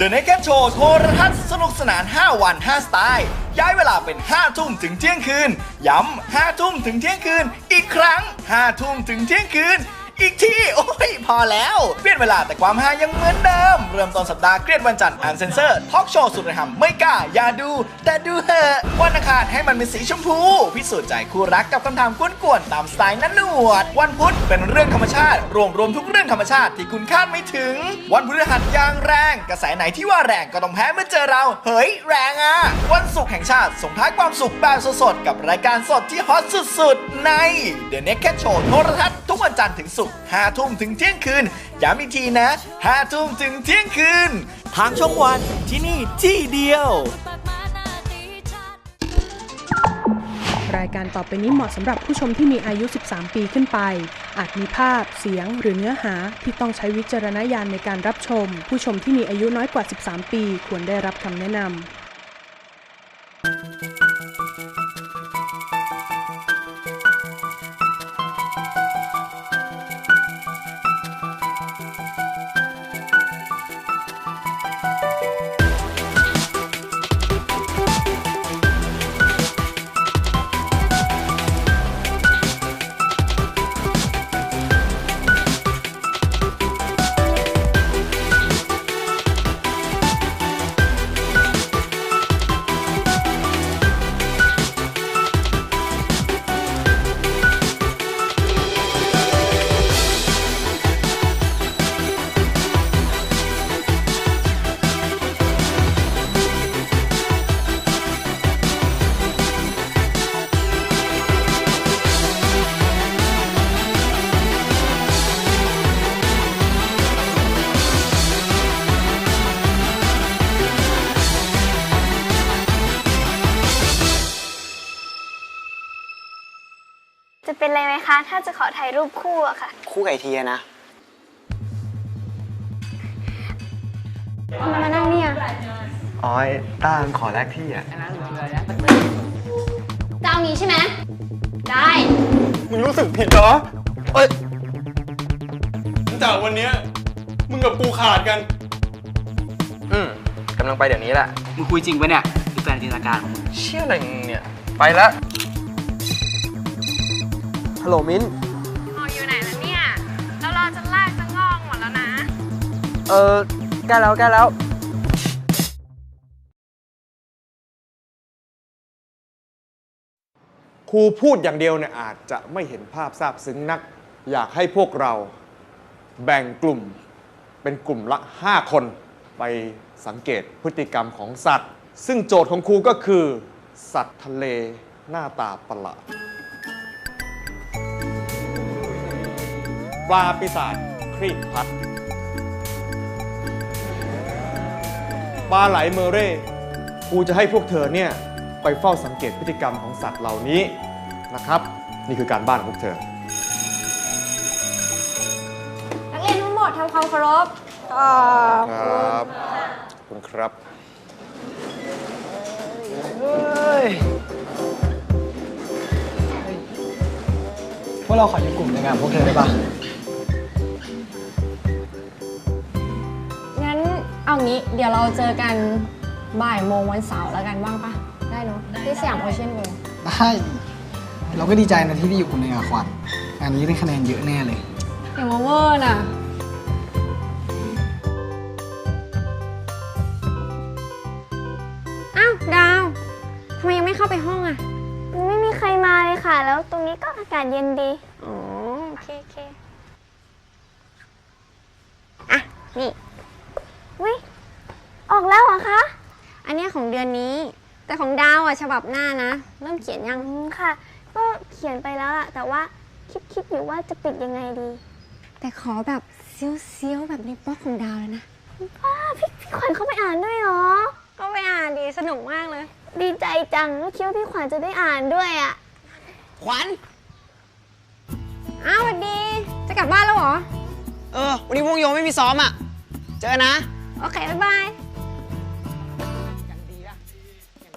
The Naked Show โทรทัศน์สนุกสนาน 5 วัน 5 สไตล์ ย้ายเวลาเป็น 5 ทุ่มถึงเที่ยงคืน ย้ำ 5 ทุ่มถึงเที่ยงคืน อีกครั้ง 5 ทุ่มถึงเที่ยงคืน อีกที โอ้ย พอแล้ว เปลี่ยนเวลาแต่ความฮายังเหมือนเดิม เริ่มต้นสัปดาห์เครียดวันจันทร์อ่านเซนเซอร์ทอล์กโชว์สุดระหำไม่กล้า อย่าดู แต่ดูเหอะวันอังคารให้มันเป็นสีชมพู พิสูจน์ใจคู่รักกับคำถามกวนๆตามสไตล์นั้นหนวด วันพุธเป็นเรื่องธรรมชาติ รวมรวมทุกเรื่องธรรมชาติที่คุณคาดไม่ถึง วันพฤหัสยางแรง กระแสไหนที่ว่าแรงก็ต้องแพ้เมื่อเจอเรา เฮ้ยแรงอะ วันศุกร์แห่งชาติส่งท้ายความสุขแบบสดๆกับรายการสดที่ฮอตสุดๆ ใน The Naked Show โทรทัศน์ กวันจันทร์ถึงศุกร์5ทุ่มถึงเที่ยงคืน ย้ำอีกทีนะ 5 ทุ่มถึงเที่ยงคืน ทางช่องวันที่นี่ที่เดียว รายการต่อไปนี้เหมาะสำหรับผู้ชมที่มีอายุ 13 ปีขึ้นไป อาจมีภาพ เสียง หรือเนื้อหาที่ต้องใช้วิจารณญาณในการรับชม ผู้ชมที่มีอายุน้อยกว่า 13 ปี ควรได้รับคำแนะนำ จะเป็นไรไหมคะ ถ้าจะขอถ่ายรูปคู่อะค่ะ คู่กับไอทีอะนะทำไมมานั่งเนี่ยอ๋อไอ้ต้ามันขอแลกที่อะ จะเอางี้ใช่ไหมได้ มึงรู้สึกผิดเหรอ เอ้ยจากวันเนี้ยมึงกับกูขาดกัน อืมกำลังไปเดี๋ยวนี้แหละ มึงคุยจริงปะเนี่ยหรือแฟนจินตนาการของมึงเชื่ออะไรมึงเนี่ย ไปแล้ว ฮัลโหลมิ้นออกอยู่ไหนแล้วเนี่ยแล้วเราจะลากจะงอกหมดแล้วนะ เออใกล้แล้วใกล้แล้ว ครูพูดอย่างเดียวเนี่ยอาจจะไม่เห็นภาพซาบซึ้งนัก อยากให้พวกเราแบ่งกลุ่มเป็นกลุ่มละ 5 คนไปสังเกตพฤติกรรมของสัตว์ ซึ่งโจทย์ของครูก็คือ สัตว์ทะเลหน้าตาประหลาด ปลาปีศาจครีบพัด ปลาไหลเมอเร่ครูจะให้พวกเธอเนี่ยไปเฝ้าสังเกตพฤติกรรมของสัตว์เหล่านี้นะครับ นี่คือการบ้านของพวกเธอ นักเรียนทั้งหมดทำความเคารพครับขอบคุณครับ พวกเราขออยู่กลุ่มในงานพวกเธอได้ปะงั้นเอางี้เดี๋ยวเราเจอกันบ่ายโมงวันเสาร์แล้วกันว่างปะได้เนอะที่สยามโอเชียนเวิลด์ได้เราก็ดีใจนะที่ได้อยู่กลุ่มในงานขวัญงานนี้ได้คะแนนเยอะแน่เลย อย่ามาเวอร์น่ะ อ้าว ดาวทำไมยังไม่เข้าไปห้องอะ ไม่มีใครมาเลยค่ะ แล้วตรงนี้ก็อากาศเย็นดีอ๋อโอเคโอเคอะ นี่วิออกแล้วเหรอคะ อันเนี้ยของเดือนนี้ แต่ของดาวอะฉบับหน้านะ เริ่มเขียนยัง อืมค่ะ ก็เขียนไปแล้วอะแต่ว่าคิดคิดอยู่ว่าจะปิดยังไงดีแต่ขอแบบเซียวๆแบบในบล็อกของดาวเลยนะป้าพี่พี่ขวัญเข้าไปอ่านด้วยเหรอ ก็ไปอ่านดีสนุกมากเลย ดีใจจังแล้วคิดว่าพี่ขวัญจะได้อ่านด้วยอะขวัญ อ้าวสวัสดี จะกลับบ้านแล้วเหรอ เออ วันนี้วงโยไม่มีซ้อมอะ เจอนะ โอเค บ๊ายบาย